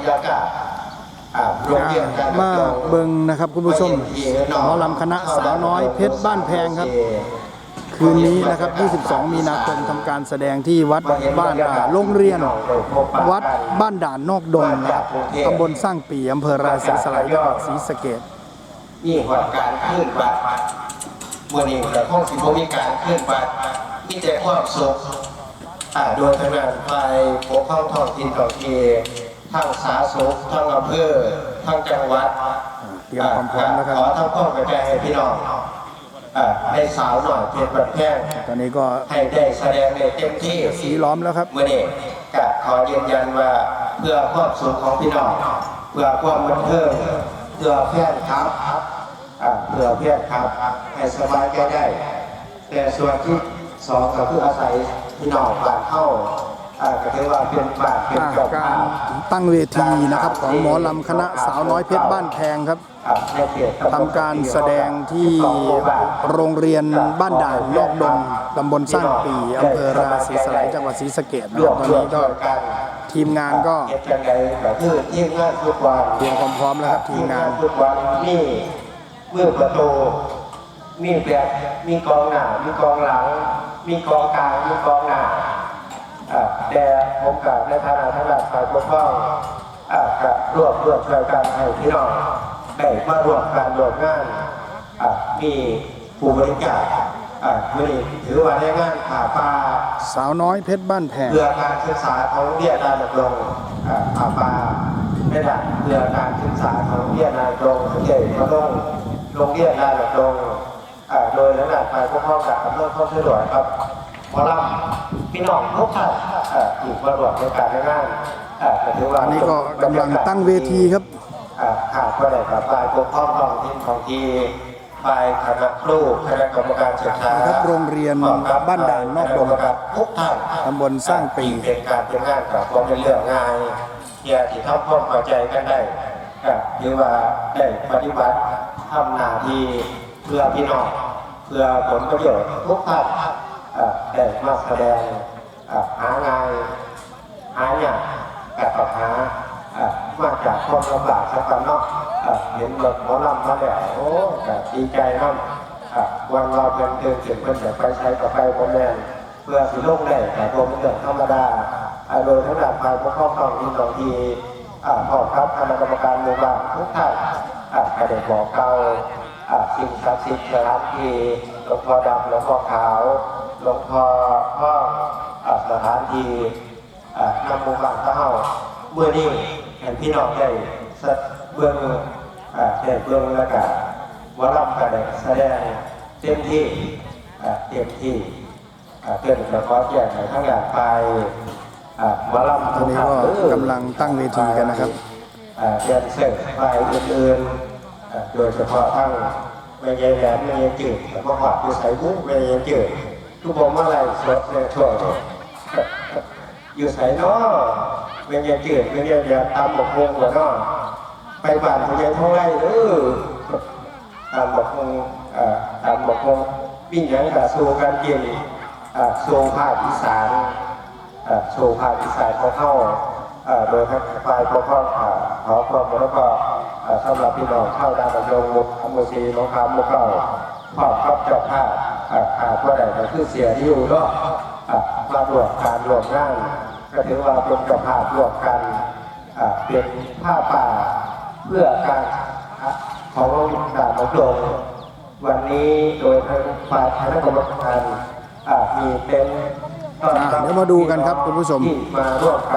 รยากาศอ่าโรงเรียนการมาเบิงนะครับคุณผู้ชมหมอลำคณะสาวน้อยเพชรบ้านแพงครับ คืนนี้นะครับ 22 มีนาคมทำการแสดงที่วัดบ้านอ่าโรงเรียน วัดบ้านด่านนอกดงนะครับตำบลสร้างปีอำเภอราศีสไลยจังหวัดศรีสะเกษนี่หัวการขึ้นบัตรเมื่อนี้แต่ห้องสิบมีการขึ้นบัตรมีแต่ความสุขอ่าโดยทางานฝ่ายปกครองท้องถิ่นท้อง ที่ทางสาธารณสุขทางอำเภอทางจังหวัดเตรียมความพร้อมแล้วครับขอทั้งพ่อกับแม่ให้พี่น้องอ่าให้สาวหน่อยเพชรบัดแพงตอนนี้ก็ให้ได้แสดงในเต็มที่สีล้อมแล้วครับเมื่อนี้ก็ขอยืนยันว่าเพื่อความสุขของพี่น้องเพื่อความบันเทิงเพื่อแฟนครับอ่าเพื่อเพื่อนครับให้สบายใจได้ แต่ส่วนที่สองก็คืออาศัยพี่น้องบ้านเข้าอ่า ก็ถือว่าเป็นบ้านเป็นอ่าเจ้าการภาพตั้งเวทีนะครับของหมอลำคณะสาวน้อยเพชรบ้านแพงครับอ่าในเขตำบลทำการแสดงที่โรงเรียนบ้านด่านนอกดงตำบลสร้างปีอำเภอราศีสไลยจังหวัดศรีสะเกษนะครับตอนนี้ก็ทีมงานก็เฮ็ดจังไดก็คือทีมงานทุกวันเตรียมความพร้อมแล้วครับทีมงานทุกวันมีมือประตูมีแบบมีกองหน้ามีกองหลัง มีกองกลางมีกองหน้า อ่าแต่ผมกับในฐานะทางด้านฝ่ายปกครองอ่ากับรวบรวมช่วยกันให้พี่น้องได้มารวมการรวมงานมีผู้บริการอ่ามื่อนี้ถือว่าได้งานขาปลาสาวน้อยเพชรบ้านแพงเพื่อการศึกษาของเรียนการดำรงอ่าอาปาได้ดักเพื่อการศึกษาของเรียนการดำรงสังเกตมาลงโรงเรียนการดำรงโดยระดับฝ่ายปกครองกับอำเภอข้อช่วยเหลือครับ หมอลำพี่น้องทุกท่านอ่าอยู่ประรวมในการในงานอ่าก็ถือว่าอันนี้ก็กำลังตั้งเวทีครับอ่าขาดก็ได้กับฝ่ายปกครองท้องถิ่นของทีฝ่ายคณะครูคณะกรรมการศึกษานะครับโรงเรียนบ้านด่านนอกดงทุกท่านตำบลสร้างปีเป็นการเป็นงานกับความเป็นเรื่องง่ายเที่ยที่ทำความเข้าใจกันได้ก็หรือว่าได้ปฏิบัติทำหน้าที่เพื่อพี่น้องเพื่อผลประโยชน์ทุกท่าน อ่าได้มาแสดงอ่าหางานหาอย่างกับปัญหาามาจากความลำบากสักกันเนาะเห็นรถหมอลำมาแล้วโอ้ก็ดีใจเนาะอ่าวันเราเป็นเดินถึงเพิ่นจะไปใช้กับไปพ่อแม่นเพื่อสิลงได้แต่ผมเป็นเรื่องธรรมดาโดยทั้งด้านฝ่ายปกครองท้องถิ่นของทีอ่าพร้อมครับคณะกรรมการหมู่บ้านทุกท่านอ่าก็ได้บอกเกล่าวอ่าสิ่งศักดิ์สิทธิ์สถานที่หลวงพ่อดำหลวงพ่อขาว หลวงพ่อห้อสถานที่อ่านำมู่บ้านเข้าเมื่อนี้เห็นพี่น้องได้สะเบื้องอ่าได้เบื้องแล้วก็วารำก็ได้แสดงเต็มที่เต็มที่เพื่อนจะขอแจ้งในทั้งด้านไปอ่าหมอลำตอนนี้ก็กำลังตั้งเวทีกันนะครับเรียนเสร็จไปอื่นๆโดยเฉพาะทั้งเมยายแหลมเมยายจืดแล้วก็หอดอยู่ใส่มุ้งเมยายจืด ทุกผมาอะไรสดในช่วงนี้อยู่ใส่นอเมยายจืดเมยายแหลมตามบอกวงแล้วเนาะไปบ้านเมยายเท่าไรเออตามบอกวงอ่าตามบอกวงวิ่งยังกับสู้กันกินอ่าโชว์ภาคอีสานอ่าโชว์ภาคอีสานของเข้าอ่าโดยทางฝ่ายปกครองอ่าขอความแล้วก็อ่าสำหรับพี่น้องเข้าดาวดำรงมุกอำเภอศรีน้องคำมุกเราพร้อมครับเจ้าภาพ ขาดว่าใดก็คือเสียที่อยู่เนาะอ่ามารวมการรวมงานก็ถือว่าเป็นเจ้าภาพรวมกันอ่าเป็นผ้าป่าเพื่อการของดาวดำรงวันนี้โดยทางฝ่ายคณะกรรมการอ่ามีเป็นอ่าเดี๋ยวมาดูกันครับคุณผู้ชมมาร่วมกัน